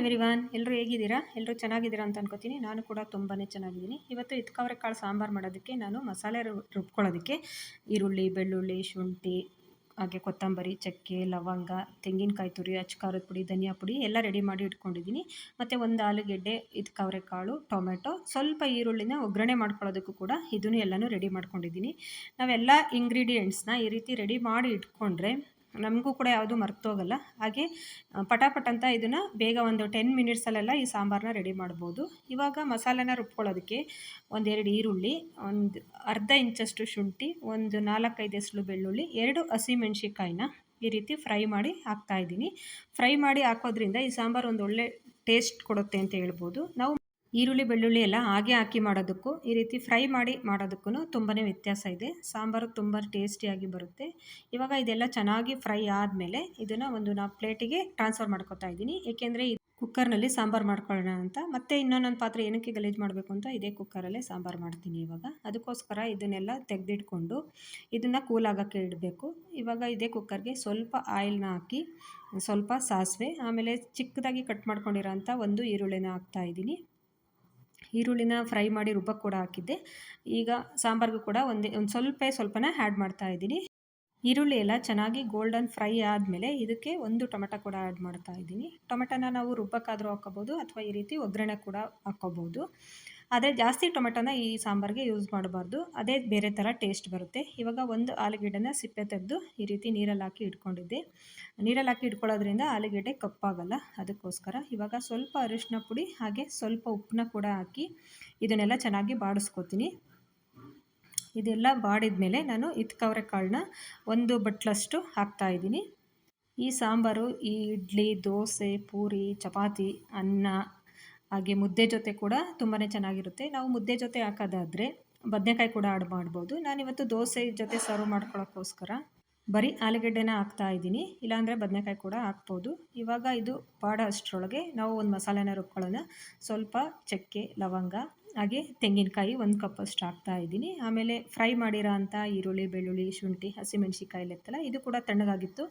Everyone ಎಲ್ಲರೂ ಹೇಗಿದ್ದೀರಾ? ಎಲ್ಲರೂ ಚೆನ್ನಾಗಿದ್ದೀರಾ ಅಂತ ಅನ್ಕೋತೀನಿ. ನಾನು ಕೂಡ ತುಂಬಾ ಚೆನ್ನಾಗಿದ್ದೀನಿ. ಇವತ್ತು ಇತ್ಕವರೆ ಕಾಳು ಸಾಂಬಾರು ಮಾಡೋದಕ್ಕೆ ನಾನು ಮಸಾಲೆ ರುಬ್ಕೊಳ್ಳೋದಕ್ಕೆ ಈರುಳ್ಳಿ, ಬೆಳ್ಳುಳ್ಳಿ, ಶುಂಠಿ, ಹಾಗೆ ಕೊತ್ತಂಬರಿ, ಚಕ್ಕೆ, ಲವಂಗ, ತೆಂಗಿನಕಾಯಿ ತುರಿ ಅಚ್ಕಾರದ ಪುಡಿ, ಧನಿಯಾ ಪುಡಿ ಎಲ್ಲ ರೆಡಿ ಮಾಡಿ ಇಟ್ಕೊಂಡಿದ್ದೀನಿ. ಮತ್ತು ಒಂದು ಆಲೂಗೆಡ್ಡೆ ಇದ್ಕವರೆ ಕಾಳು ಟೊಮೆಟೊ ಸ್ವಲ್ಪ ಈರುಳ್ಳಿನ ಒಗ್ಗರಣೆ ಮಾಡ್ಕೊಳ್ಳೋದಕ್ಕೂ ಕೂಡ ಇದನ್ನು ಎಲ್ಲನೂ ರೆಡಿ ಮಾಡ್ಕೊಂಡಿದ್ದೀನಿ. ನಾವೆಲ್ಲ ಇಂಗ್ರೀಡಿಯೆಂಟ್ಸ್ನ ಈ ರೀತಿ ರೆಡಿ ಮಾಡಿ ಇಟ್ಕೊಂಡ್ರೆ ನಮಗೂ ಕೂಡ ಯಾವುದು ಮರ್ತೋಗಲ್ಲ. ಹಾಗೆ ಪಟಾಪಟ್ ಅಂತ ಇದನ್ನು ಬೇಗ ಒಂದು ಟೆನ್ ಮಿನಿಟ್ಸಲ್ಲೆಲ್ಲ ಈ ಸಾಂಬಾರನ್ನ ರೆಡಿ ಮಾಡ್ಬೋದು. ಇವಾಗ ಮಸಾಲೆನ ರುಬ್ಕೊಳ್ಳೋದಕ್ಕೆ ಒಂದೆರಡು ಈರುಳ್ಳಿ, ಒಂದು ಅರ್ಧ ಇಂಚಷ್ಟು ಶುಂಠಿ, ಒಂದು ನಾಲ್ಕೈದು ಎಸಳು ಬೆಳ್ಳುಳ್ಳಿ, ಎರಡು ಹಸಿಮೆಣ್ಸಿಕಾಯಿನ ಈ ರೀತಿ ಫ್ರೈ ಮಾಡಿ ಹಾಕ್ತಾಯಿದ್ದೀನಿ ಫ್ರೈ ಮಾಡಿ ಹಾಕೋದ್ರಿಂದ ಈ ಸಾಂಬಾರು ಒಂದು ಒಳ್ಳೆ ಟೇಸ್ಟ್ ಕೊಡುತ್ತೆ ಅಂತ ಹೇಳ್ಬೋದು. ನಾವು ಈರುಳ್ಳಿ, ಬೆಳ್ಳುಳ್ಳಿ ಎಲ್ಲ ಹಾಗೆ ಹಾಕಿ ಮಾಡೋದಕ್ಕೂ, ಈ ರೀತಿ ಫ್ರೈ ಮಾಡಿ ಮಾಡೋದಕ್ಕೂ ತುಂಬಾ ವ್ಯತ್ಯಾಸ ಇದೆ. ಸಾಂಬಾರು ತುಂಬ ಟೇಸ್ಟಿಯಾಗಿ ಬರುತ್ತೆ. ಇವಾಗ ಇದೆಲ್ಲ ಚೆನ್ನಾಗಿ ಫ್ರೈ ಆದಮೇಲೆ ಇದನ್ನು ಒಂದು ನಾ ಪ್ಲೇಟಿಗೆ ಟ್ರಾನ್ಸ್ಫರ್ ಮಾಡ್ಕೊತಾ ಇದ್ದೀನಿ. ಏಕೆಂದರೆ ಕುಕ್ಕರ್ನಲ್ಲಿ ಸಾಂಬಾರು ಮಾಡ್ಕೊಳ್ಳೋಣ ಅಂತ. ಮತ್ತೆ ಇನ್ನೊಂದೊಂದು ಪಾತ್ರೆ ಏನಕ್ಕೆ ಗಲೀಜು ಮಾಡಬೇಕು ಅಂತ ಇದೇ ಕುಕ್ಕರಲ್ಲೇ ಸಾಂಬಾರು ಮಾಡ್ತೀನಿ ಇವಾಗ. ಅದಕ್ಕೋಸ್ಕರ ಇದನ್ನೆಲ್ಲ ತೆಗೆದಿಟ್ಕೊಂಡು ಇದನ್ನು ಕೂಲ್ ಆಗೋಕ್ಕೆ ಇಡಬೇಕು. ಇವಾಗ ಇದೇ ಕುಕ್ಕರ್ಗೆ ಸ್ವಲ್ಪ ಆಯಿಲ್ನ ಹಾಕಿ, ಸ್ವಲ್ಪ ಸಾಸಿವೆ, ಆಮೇಲೆ ಚಿಕ್ಕದಾಗಿ ಕಟ್ ಮಾಡ್ಕೊಂಡಿರೋ ಅಂಥ ಒಂದು ಈರುಳ್ಳಿನ ಹಾಕ್ತಾಯಿದ್ದೀನಿ ಈರುಳ್ಳಿನ ಫ್ರೈ ಮಾಡಿ ರುಬ್ಬಕ್ಕೆ ಕೂಡ ಹಾಕಿದ್ದೆ. ಈಗ ಸಾಂಬಾರಿಗೂ ಕೂಡ ಒಂದೇ, ಒಂದು ಸ್ವಲ್ಪ ಸ್ವಲ್ಪನ ಆ್ಯಡ್ ಮಾಡ್ತಾ ಇದ್ದೀನಿ. ಈರುಳ್ಳಿ ಎಲ್ಲ ಚೆನ್ನಾಗಿ ಗೋಲ್ಡನ್ ಫ್ರೈ ಆದಮೇಲೆ ಇದಕ್ಕೆ ಒಂದು ಟೊಮೆಟೊ ಕೂಡ ಆ್ಯಡ್ ಮಾಡ್ತಾ ಇದ್ದೀನಿ. ಟೊಮೆಟೊನ ನಾವು ರುಬ್ಬಕ್ಕಾದರೂ ಹಾಕ್ಕೋಬೋದು ಅಥವಾ ಈ ರೀತಿ ಒಗ್ಗರಣೆ ಕೂಡ ಹಾಕ್ಕೋಬೋದು ಆದರೆ ಜಾಸ್ತಿ ಟೊಮೆಟೊನ ಈ ಸಾಂಬಾರಿಗೆ ಯೂಸ್ ಮಾಡಬಾರ್ದು. ಅದೇ ಬೇರೆ ಥರ ಟೇಸ್ಟ್ ಬರುತ್ತೆ. ಇವಾಗ ಒಂದು ಆಲೂಗೆಡ್ಡೆನ ಸಿಪ್ಪೆ ತೆಗೆದು ಈ ರೀತಿ ನೀರಲ್ಲಿ ಹಾಕಿ ಇಟ್ಕೊಂಡಿದ್ದೆ. ನೀರಲ್ಲಿ ಹಾಕಿ ಇಟ್ಕೊಳ್ಳೋದ್ರಿಂದ ಆಲೂಗೆಡ್ಡೆ ಕಪ್ಪಾಗಲ್ಲ. ಅದಕ್ಕೋಸ್ಕರ ಇವಾಗ ಸ್ವಲ್ಪ ಅರಿಶಿನ ಪುಡಿ ಹಾಗೆ ಸ್ವಲ್ಪ ಉಪ್ಪನ್ನ ಕೂಡ ಹಾಕಿ ಇದನ್ನೆಲ್ಲ ಚೆನ್ನಾಗಿ ಬಾಡಿಸ್ಕೊತೀನಿ. ಇದೆಲ್ಲ ಬಾಡಿದ ಮೇಲೆ ನಾನು ಇತ್ಕವರೆ ಕಾಳನ್ನ ಒಂದು ಬಟ್ಲಷ್ಟು ಹಾಕ್ತಾಯಿದ್ದೀನಿ ಈ ಸಾಂಬಾರು ಈ ಇಡ್ಲಿ, ದೋಸೆ, ಪೂರಿ, ಚಪಾತಿ, ಅನ್ನ ಹಾಗೆ ಮುದ್ದೆ ಜೊತೆ ಕೂಡ ತುಂಬಾ ಚೆನ್ನಾಗಿರುತ್ತೆ. ನಾವು ಮುದ್ದೆ ಜೊತೆ ಹಾಕೋದಾದರೆ ಬದನೆಕಾಯಿ ಕೂಡ ಆಡ್ ಮಾಡ್ಬೋದು. ನಾನಿವತ್ತು ದೋಸೆ ಜೊತೆ ಸರ್ವ್ ಮಾಡ್ಕೊಳ್ಳೋಕ್ಕೋಸ್ಕರ ಬರೀ ಆಲೂಗಡ್ಡೆನ ಹಾಕ್ತಾ ಇದ್ದೀನಿ. ಇಲ್ಲಾಂದರೆ ಬದನೆಕಾಯಿ ಕೂಡ ಹಾಕ್ಬೋದು. ಇವಾಗ ಇದು ಬಾಡೋ ಅಷ್ಟರೊಳಗೆ ನಾವು ಒಂದು ಮಸಾಲೆನ ರುಬ್ಕೊಳ್ಳೋಣ. ಸ್ವಲ್ಪ ಚಕ್ಕೆ, ಲವಂಗ ಹಾಗೆ ತೆಂಗಿನಕಾಯಿ ಒಂದು ಕಪ್ಪಷ್ಟು ಹಾಕ್ತಾ ಇದ್ದೀನಿ. ಆಮೇಲೆ ಫ್ರೈ ಮಾಡಿರೋ ಅಂಥ ಈರುಳ್ಳಿ, ಬೆಳ್ಳುಳ್ಳಿ, ಶುಂಠಿ ಹಸಿಮೆಣ್ಸಿಕಾಯಿ ಇರ್ತಲ್ಲ ಇದು ಕೂಡ ತಣ್ಣಗಾಗಿತ್ತು.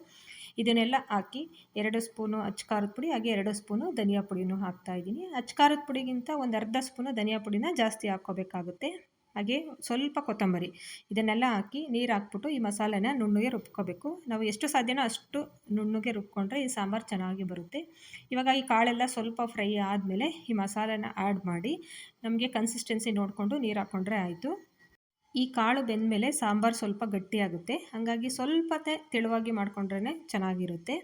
ಇದನ್ನೆಲ್ಲ ಹಾಕಿ ಎರಡು ಸ್ಪೂನು ಅಚ್ಕಾರದ ಪುಡಿ, ಹಾಗೆ ಎರಡು ಸ್ಪೂನು ಧನಿಯಾ ಪುಡಿನೂ ಹಾಕ್ತಾಯಿದ್ದೀನಿ ಅಚ್ಕಾರದ ಪುಡಿಗಿಂತ ಒಂದು ಅರ್ಧ ಸ್ಪೂನು ಧನಿಯಾ ಪುಡಿನ ಜಾಸ್ತಿ ಹಾಕ್ಕೋಬೇಕಾಗುತ್ತೆ. ಹಾಗೆ ಸ್ವಲ್ಪ ಕೊತ್ತಂಬರಿ ಇದನ್ನೆಲ್ಲ ಹಾಕಿ ನೀರು ಹಾಕ್ಬಿಟ್ಟು ಈ ಮಸಾಲೆನ ನುಣ್ಣಗೆ ರುಬ್ಕೋಬೇಕು. ನಾವು ಎಷ್ಟು ಸಾಧ್ಯನೋ ಅಷ್ಟು ನುಣ್ಣಗೆ ರುಬ್ಕೊಂಡ್ರೆ ಈ ಸಾಂಬಾರು ಚೆನ್ನಾಗಿ ಬರುತ್ತೆ. ಇವಾಗ ಈ ಕಾಳೆಲ್ಲ ಸ್ವಲ್ಪ ಫ್ರೈ ಆದಮೇಲೆ ಈ ಮಸಾಲೆನ ಆ್ಯಡ್ ಮಾಡಿ ನಮಗೆ ಕನ್ಸಿಸ್ಟೆನ್ಸಿ ನೋಡಿಕೊಂಡು ನೀರು ಹಾಕ್ಕೊಂಡ್ರೆ ಆಯಿತು. ಈ ಕಾಳು ಬೆಂದಮೇಲೆ ಸಾಂಬಾರು ಸ್ವಲ್ಪ ಗಟ್ಟಿಯಾಗುತ್ತೆ. ಹಾಗಾಗಿ ಸ್ವಲ್ಪ ತೆಳುವಾಗಿ ಮಾಡಿಕೊಂಡ್ರೇ ಚೆನ್ನಾಗಿರುತ್ತೆ.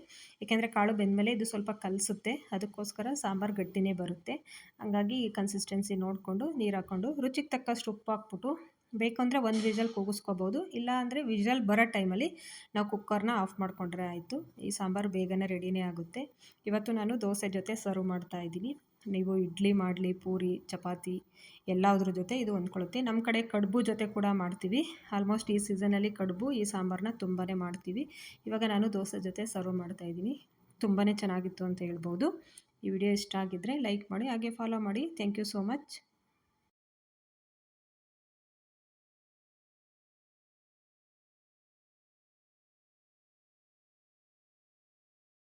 ಏಕೆಂದರೆ ಕಾಳು ಬೆಂದಮೇಲೆ ಇದು ಸ್ವಲ್ಪ ಕಲಿಸುತ್ತೆ. ಅದಕ್ಕೋಸ್ಕರ ಸಾಂಬಾರು ಗಟ್ಟಿನೇ ಬರುತ್ತೆ. ಹಾಗಾಗಿ ಈ ಕನ್ಸಿಸ್ಟೆನ್ಸಿ ನೋಡಿಕೊಂಡು ನೀರು ಹಾಕ್ಕೊಂಡು ರುಚಿಗೆ ತಕ್ಕಷ್ಟು ಉಪ್ಪು ಹಾಕ್ಬಿಟ್ಟು ಬೇಕು ಅಂದರೆ ಒಂದು ವಿಷಲ್ ಕೂಗಿಸ್ಕೋಬೋದು. ಇಲ್ಲ ಅಂದರೆ ವಿಷಲ್ ಬರೋ ಟೈಮಲ್ಲಿ ನಾವು ಕುಕ್ಕರ್ನ ಆಫ್ ಮಾಡಿಕೊಂಡ್ರೆ ಆಯಿತು. ಈ ಸಾಂಬಾರು ಬೇಗನೆ ರೆಡಿನೇ ಆಗುತ್ತೆ. ಇವತ್ತು ನಾನು ದೋಸೆ ಜೊತೆ ಸರ್ವ್ ಮಾಡ್ತಾ ಇದ್ದೀನಿ. ನೀವು ಇಡ್ಲಿ ಮಾಡಲಿ, ಪೂರಿ, ಚಪಾತಿ ಎಲ್ಲದ್ರ ಜೊತೆ ಇದು ಹೊಂದ್ಕೊಳ್ಳುತ್ತೆ. ನಮ್ಮ ಕಡೆ ಕಡುಬು ಜೊತೆ ಕೂಡ ಮಾಡ್ತೀವಿ. ಆಲ್ಮೋಸ್ಟ್ ಈ ಸೀಸನಲ್ಲಿ ಕಡುಬು, ಈ ಸಾಂಬಾರನ್ನ ತುಂಬಾ ಮಾಡ್ತೀವಿ. ಇವಾಗ ನಾನು ದೋಸೆ ಜೊತೆ ಸರ್ವ್ ಮಾಡ್ತಾ ಇದ್ದೀನಿ. ತುಂಬಾ ಚೆನ್ನಾಗಿತ್ತು ಅಂತ ಹೇಳ್ಬೋದು. ಈ ವಿಡಿಯೋ ಇಷ್ಟ ಆಗಿದ್ದರೆ ಲೈಕ್ ಮಾಡಿ, ಹಾಗೆ ಫಾಲೋ ಮಾಡಿ. Thank you so much.